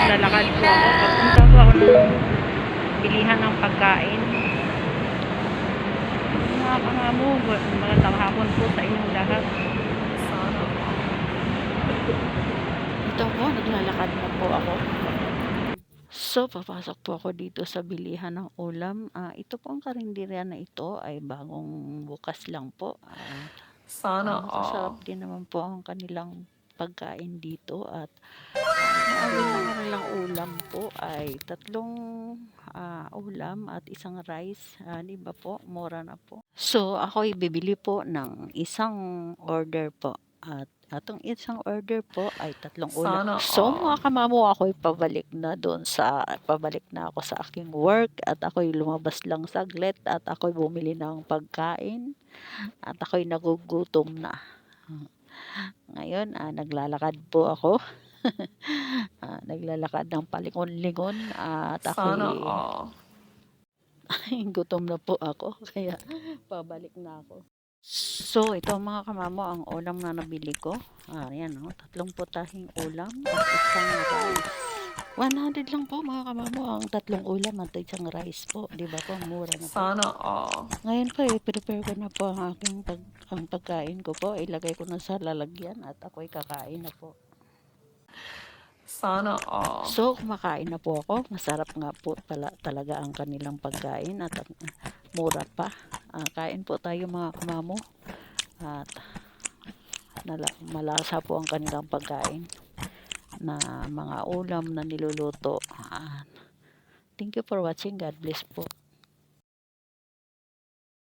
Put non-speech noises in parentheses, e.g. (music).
naglalakad po ako. Papunta po ako ng bilihan ng pagkain. Mga kangamo, magandang hapon po sa inyong lahat. Ito po, naglalakad na po ako. So, papasok po ako dito sa bilihan ng ulam. Ah, ito po ang karinderya na ito ay bagong bukas lang po. Ah, Sana Ah, masasarap all. din naman po ang kanilang pagkain dito at ang kanilang ulam po ay tatlong ah, ulam at isang rice. Ah, di ba po? Mura na po. So, ako bibili po ng isang order po. At atong isang order po ay tatlong ulam. Sana So, mga kamamo, ako'y pabalik na doon sa, pabalik na ako sa aking work at ako'y lumabas lang saglit at ako'y bumili ng pagkain at ako'y nagugutom na. Ngayon, ah, naglalakad po ako. (laughs) Ah, naglalakad ng palingon-lingon at Sana ako'y all. (laughs) gutom na po ako (laughs) kaya pabalik na ako. So, ito mga kamamo ang ulam na nabili ko. Ah, yan oh, tatlong putahing ulam at isang rice. 100 lang po mga kamamo ang tatlong ulam at isang rice po. Di ba po? Mura na po. Sana all. Ngayon po, i-prepare ko na po ang aking pag, ang pagkain ko po. Ilagay ko na sa lalagyan at ako'y kakain na po. Sana all. So, kumakain na po ako. Masarap nga po pala, talaga ang kanilang pagkain at ang- mura pa. Ah, kain po tayo mga kamamo. At nala, malasa po ang kanilang pagkain na mga ulam na niluluto. Thank you for watching. God bless po.